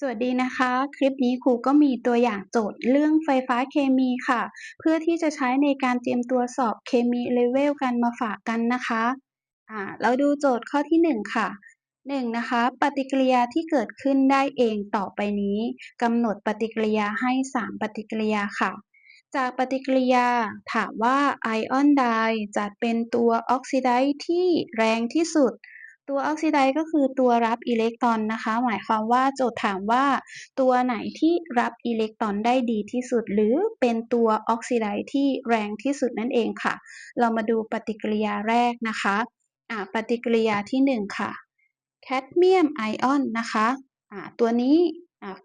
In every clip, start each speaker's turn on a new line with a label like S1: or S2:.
S1: สวัสดีนะคะ คลิปนี้ครูก็มีตัวอย่างโจทย์เรื่องไฟฟ้าเคมีค่ะ เพื่อที่จะใช้ในการเตรียมตัวสอบเคมีเลเวลกันมาฝากกันนะคะอ่าเราดูโจทย์ข้อที่ 1 ค่ะ 1. นะคะ ปฏิกิริยาที่เกิดขึ้นได้เองต่อไปนี้กำหนดปฏิกิริยาให้ 3 ปฏิกิริยาค่ะ จากปฏิกิริยาถามว่าไอออนใดจะเป็นตัวออกซิไดซ์ที่แรงที่สุด ตัวออกซิไดซ์ก็คือตัวรับอิเล็กตรอนนะคะ หมายความว่าโจทย์ถามว่า ตัวไหนที่รับอิเล็กตรอนได้ดีที่สุด หรือเป็นตัวออกซิไดซ์ที่แรงที่สุดนั่นเองค่ะ เรามาดูปฏิกิริยาแรกนะคะปฏิกิริยาที่ 1 ค่ะ แคดเมียมไอออนนะคะะตัวนี้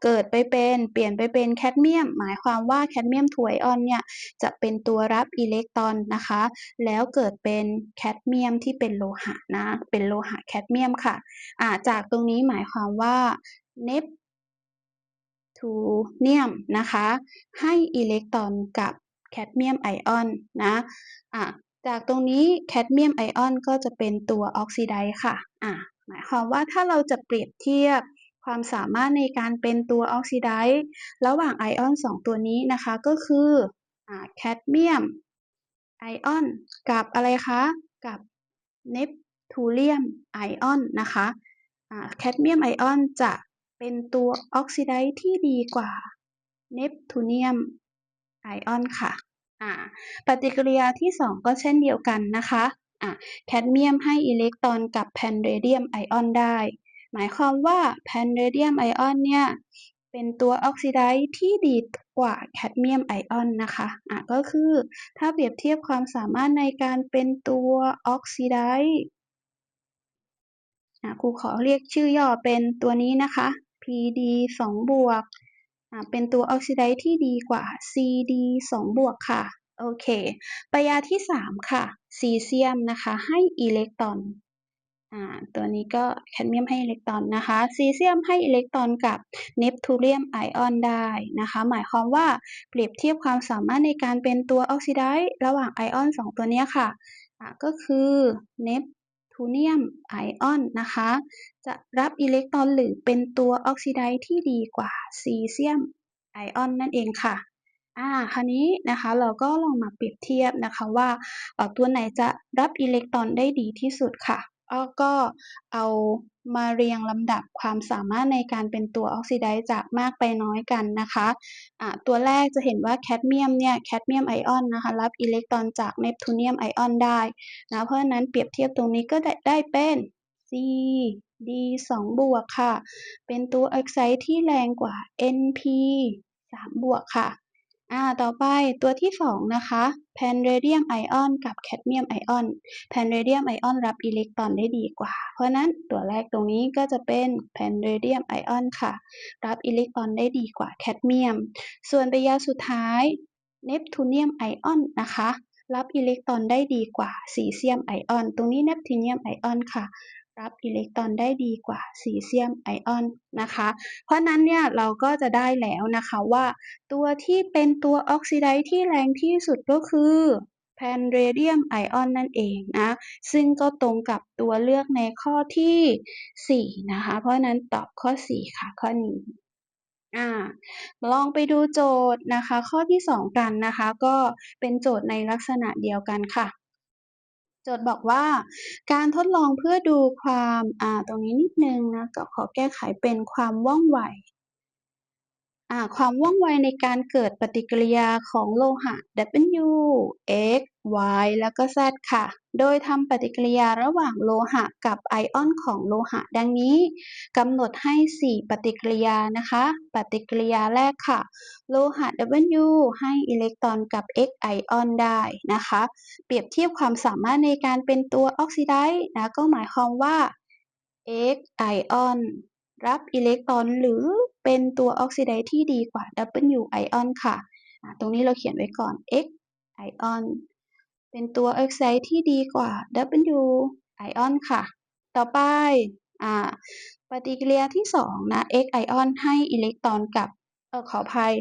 S1: เกิดไปเป็นเปลี่ยนไปเป็นแคดเมียม หมายความว่าแคดเมียมถวยออนเนี่ยจะเป็นตัวรับอิเล็กตรอนนะคะ แล้วเกิดเป็นแคดเมียมที่เป็นโลหะนะ เป็นโลหะแคดเมียมค่ะอ่าจากตรงนี้หมายความว่าเนปทูเนียมนะคะ ให้อิเล็กตรอนกับแคดเมียมไอออนนะอ่าจากตรงนี้แคดเมียมไอออนก็จะเป็นตัวออกซิไดซ์ค่ะอ่าหมายความว่าถ้าเราจะเปรียบเทียบ ความสามารถในการเป็นตัวออกซิไดซ์ระหว่างไอออนสองตัวนี้นะคะก็คือแคดเมียมไอออนกับอะไรคะกับเนปทูเลียมไอออนนะคะแคดเมียมไอออนจะเป็นตัวออกซิไดซ์ที่ดีกว่าเนปทูเนียมไอออนค่ะปฏิกิริยาที่ 2 ก็เช่นเดียวกันนะคะแคดเมียมให้อิเล็กตรอนกับแพนเรเดียมไอออนได้ หมายความว่าแพนเรเดียมไอออนเนี่ยเป็นตัวออกซิไดซ์ที่ดีกว่าแคดเมียมไอออนนะคะอะก็คือถ้าเปรียบเทียบความสามารถในการเป็นตัวออกซิไดซ์อะครูขอเรียกชื่อย่อเป็นตัวนี้นะคะ PD 2บวกอะเป็นตัวออกซิไดซ์ที่ดีกว่า CD 2บวกค่ะ โอเคปยาที่ 3 ค่ะ ซีเซียมนะคะ ให้อิเล็กตรอน อ่าตัวนี้ก็แคดเมียมให้อิเล็กตรอนนะคะ ซีเซียมให้อิเล็กตรอนกับเนปทูเรียมไอออนได้นะคะ หมายความว่าเปรียบเทียบความสามารถในการเป็นตัวออกซิไดซ์ระหว่างไอออน 2 ตัวนี้ค่ะอ่าก็คือเนปทูเนียมไอออนนะคะ จะรับอิเล็กตรอนหรือเป็นตัวออกซิไดซ์ที่ดีกว่าซีเซียมไอออนนั่นเองค่ะอ่าคราวนี้นะคะเราก็ลองมาเปรียบเทียบนะคะว่าตัวไหนจะรับอิเล็กตรอนได้ดีที่สุดค่ะ ก็เอามาเรียงลำดับความสามารถในการเป็นตัวออกซิไดซ์จากมากไปน้อยกันนะคะะตัวแรกจะเห็นว่าแคดเมียมเนี่ยแคดเมียมไอออนนะคะรับอิเล็กตรอนจากเนปทูเนียมไอออนได้นะเพราะฉะนั้นเปรียบเทียบตรงนี้ก็ได้ไดเป็น C D 2บวกค่ะ เป็นตัวออกไซด์ที่แรงกว่า NP 3บวกค่ะ อ่าต่อไปตัวที่สองนะคะแพนเรเดียมไอออนกับแคดเมียมไอออนแพนเรเดียมไอออนรับอิเล็กตรอนได้ดีกว่า เพราะนั้นตัวแรกตรงนี้ก็จะเป็นแพนเรเดียมไอออนค่ะ รับอิเล็กตรอนได้ดีกว่าแคดเมียม ส่วนระยะสุดท้ายเนปทูเนียมไอออนนะคะรับอิเล็กตรอนได้ดีกว่าซีเซียมไอออน ตรงนี้เนปทูเนียมไอออนค่ะรับอิเล็กตรอนได้ดีกว่าซีเซียมไอออนนะคะ เพราะนั้นเนี่ยเราก็จะได้แล้วนะคะว่า ตัวที่เป็นตัวออกซิไดซ์ที่แรงที่สุดก็คือแพนเรเดียมไอออนนั่นเองนะ ซึ่งก็ตรงกับตัวเลือกในข้อที่ 4 นะคะ เพราะนั้นตอบข้อ 4 ค่ะ ข้อนี้อ่าลองไปดูโจทย์นะคะ ข้อที่ 2 กันนะคะ ก็เป็นโจทย์ในลักษณะเดียวกันค่ะ โจทย์บอกว่าการทดลองเพื่อดูความ อ่า ตรงนี้นิดนึงนะก็ขอแก้ไขเป็นความว่องไว ความว่องไวในการเกิดปฏิกิริยาของโลหะ W X Y แล้วก็ Z ค่ะ โดยทำปฏิกิริยาระหว่างโลหะกับไอออนของโลหะ ดังนี้กำหนดให้ 4 ปฏิกิริยานะคะ ปฏิกิริยาแรกค่ะ โลหะ W ให้อิเล็กตรอนกับ X ไอออนได้นะคะ เปรียบเทียบความสามารถในการเป็นตัวออกซิไดซ์นะก็หมายความว่า X ไอออน รับอิเล็กตรอนหรือเป็นตัวออกซิไดซ์ที่ดีกว่า W ไอออนค่ะ ตรงนี้เราเขียนไว้ก่อน X ไอออนเป็นตัวออกซิไดซ์ที่ดีกว่า W ไอออนค่ะ ต่อไปปฏิกิริยาที่ 2 นะ X ไอออนให้อิเล็กตรอนกับเออขออภัย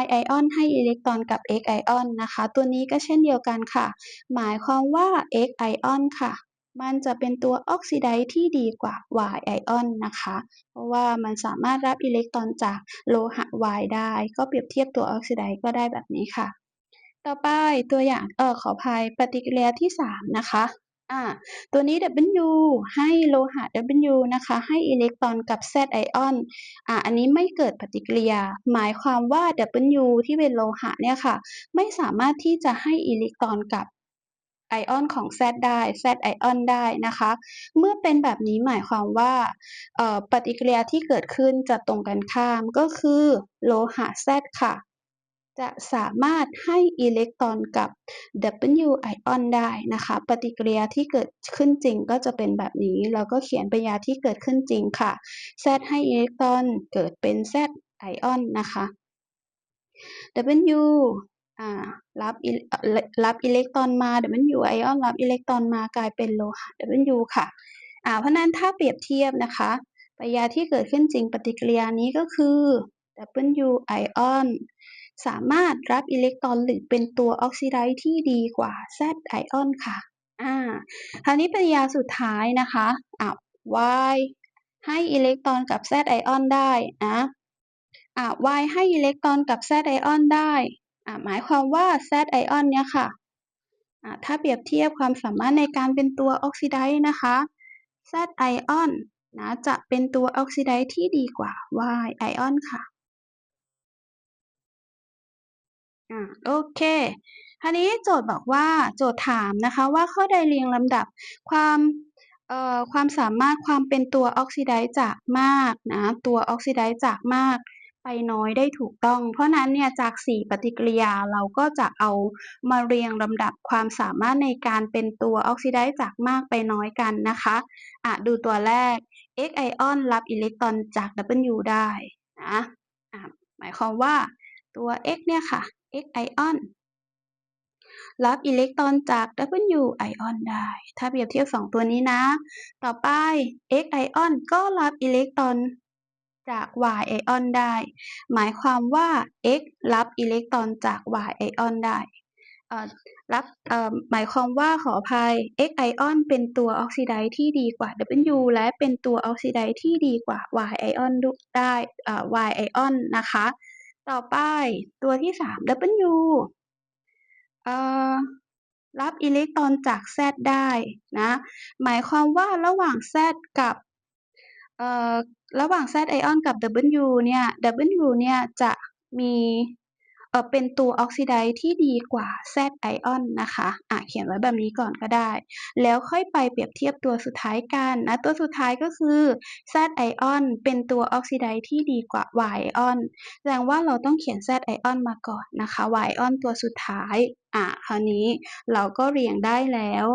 S1: Y ไอออนให้อิเล็กตรอนกับ X ไอออนนะคะ ตัวนี้ก็เช่นเดียวกันค่ะ หมายความว่า X ไอออนค่ะ มันจะเป็นตัวออกซิไดซ์ที่ดีกว่า Y ไอออนนะคะ เพราะว่ามันสามารถรับอิเล็กตรอนจากโลหะ Y ได้ ก็เปรียบเทียบตัวออกซิไดซ์ก็ได้แบบนี้ค่ะ ต่อไปตัวอย่างเออขออภัยปฏิกิริยาที่ 3 นะคะอ่าตัวนี้ W ให้โลหะ W นะคะ ให้อิเล็กตรอนกับ Z ไอออนอ่าอันนี้ไม่เกิดปฏิกิริยา หมายความว่า W ที่เป็นโลหะเนี่ยค่ะ ไม่สามารถที่จะให้อิเล็กตรอนกับ ไอออนของ Z ได้ Z ไอออนได้นะคะ เมื่อเป็นแบบนี้หมายความว่าปฏิกิริยาที่เกิดขึ้นจะตรงกันข้ามก็คือโลหะ Z ค่ะ จะสามารถให้อิเล็กตรอนกับ W ไอออนได้นะคะ ปฏิกิริยาที่เกิดขึ้นจริงก็จะเป็นแบบนี้ เราก็เขียนปฏิกิริยาที่เกิดขึ้นจริงค่ะ Z ให้อิเล็กตรอนเกิดเป็น Z ไอออนนะคะ W รับรับอิเล็กตรอนมา W ไอออนรับอิเล็กตรอนมากลายเป็นโลหะ W ค่ะเพราะนั้นถ้าเปรียบเทียบนะคะปฏิกิริยาที่เกิดขึ้นจริงปฏิกิริยานี้ก็คือ W ไอออนสามารถรับอิเล็กตรอนหรือเป็นตัวออกซิไดซ์ที่ดีกว่า Z ไอออนค่ะอ่าคราวนี้ปฏิกิริยาสุดท้ายนะคะอะ Y ให้อิเล็กตรอนกับ Z ไอออนได้นะอะ Y ให้อิเล็กตรอนกับ Z ไอออนได้ หมายความว่า Z ไอออนเนี่ยค่ะถ้าเปรียบเทียบความสามารถในการเป็นตัวออกซิไดซ์นะคะ Z ไอออนนะจะเป็นตัวออกซิไดซ์ที่ดีกว่า Y ไอออนค่ะอ่าโอเคคราวนี้โจทย์บอกว่าโจทย์ถามนะคะว่าข้อใดเรียงลำดับความเอ่อความสามารถความเป็นตัวออกซิไดซ์จากมากนะตัวออกซิไดซ์จากมาก ไปน้อยได้ถูกต้อง เพราะนั้นเนี่ยจาก 4 ปฏิกิริยาเราก็จะเอามาเรียงลำดับความสามารถในการเป็นตัวออกซิไดซ์จากมากไปน้อยกันนะคะอะดูตัวแรก X ไอออนรับอิเล็กตรอนจาก W ได้นะอะหมายความว่าตัว X เนี่ยค่ะ X ไอออนรับอิเล็กตรอนจาก W ไอออนได้ ถ้าเปรียบเทียบ 2 ตัวนี้นะ ต่อไป X ไอออนก็รับอิเล็กตรอน จาก Y ไอออนได้ หมายความว่า X รับอิเล็กตรอนจาก Y ไอออนได้รับหมายความว่าขออภัย X ไอออนเป็นตัวออกซิไดซ์ที่ดีกว่า W และเป็นตัวออกซิไดซ์ที่ดีกว่า Y ไอออนได้ Y ไอออนนะคะ ต่อไปตัวที่ 3 W รับอิเล็กตรอนจาก Z ได้นะ หมายความว่าระหว่าง Z กับ ระหว่าง Z ไอออนกับ W เนี่ย W เนี่ยจะมีเออเป็นตัวออกซิไดซ์ที่ดีกว่า Z ไอออนนะคะอะเขียนไว้แบบนี้ก่อนก็ได้ แล้วค่อยไปเปรียบเทียบตัวสุดท้ายกันนะ ตัวสุดท้ายก็คือ Z ไอออนเป็นตัวออกซิไดซ์ที่ดีกว่า Y ไอออนแสดงว่าเราต้องเขียน Z ไอออนมาก่อนนะคะ Y ไอออนตัวสุดท้ายอะคราวนี้เราก็เรียงได้แล้ว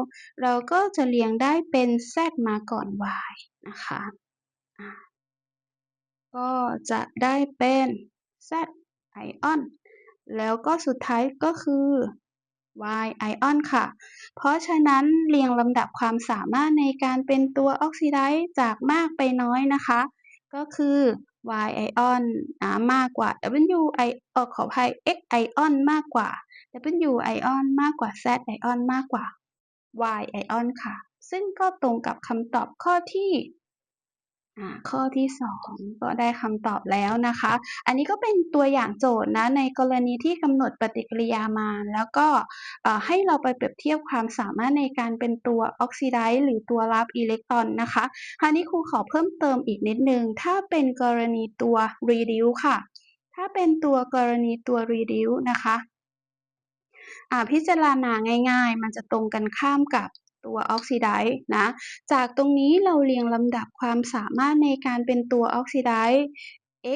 S1: เราก็จะเรียงได้เป็น Z มาก่อน Y นะคะ ก็จะได้เป็น Z ไอออนแล้วก็สุดท้ายก็คือ Y ไอออนค่ะ เพราะฉะนั้นเรียงลำดับความสามารถในการเป็นตัวออกซิไดซ์จากมากไปน้อยนะคะ ก็คือ Y ไอออนมากกว่า W ไอออขออภัย X ไอออนมากกว่า W ไอออนมากกว่า Z ไอออนมากกว่า Y ไอออนค่ะ ซึ่งก็ตรงกับคำตอบข้อที่ ข้อที่ 2 ก็ได้คำตอบแล้วนะคะ อันนี้ก็เป็นตัวอย่างโจทย์นะ ในกรณีที่กำหนดปฏิกิริยามา แล้วก็ให้เราไปเปรียบเทียบความสามารถในการเป็นตัวออกซิไดซ์หรือตัวรับอิเล็กตรอนนะคะ คราวนี้ครูขอเพิ่มเติมอีกนิดนึงถ้าเป็นกรณีตัว reduce ค่ะ ถ้าเป็นตัว กรณีตัว reduce นะคะพิจารณาง่าย ๆ มันจะตรงกันข้ามกับ ตัวออกซิไดซ์นะ จากตรงนี้เราเรียงลำดับความสามารถในการเป็นตัวออกซิไดซ์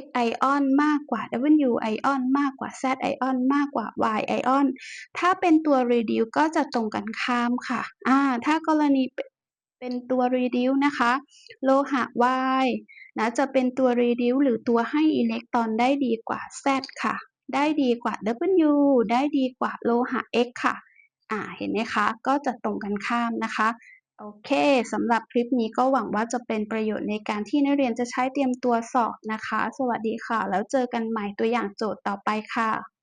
S1: X ไอออนมากกว่า W ไอออนมากกว่า Z ไอออนมากกว่า Y ไอออนถ้าเป็นตัว reduce ก็จะตรงกันข้ามค่ะอ่าถ้ากรณีเป็นตัว reduce นะคะ โลหะ Y นะจะเป็นตัว reduce หรือตัวให้อิเล็กตรอนได้ดีกว่า Z ค่ะ ได้ดีกว่า W ได้ดีกว่าโลหะ X ค่ะ อ่าเห็นไหมคะ ก็จะตรงกันข้ามนะคะโอเคสำหรับคลิปนี้ก็หวังว่าจะเป็นประโยชน์ในการที่นักเรียนจะใช้เตรียมตัวสอบนะคะ สวัสดีค่ะ แล้วเจอกันใหม่ตัวอย่างโจทย์ต่อไปค่ะ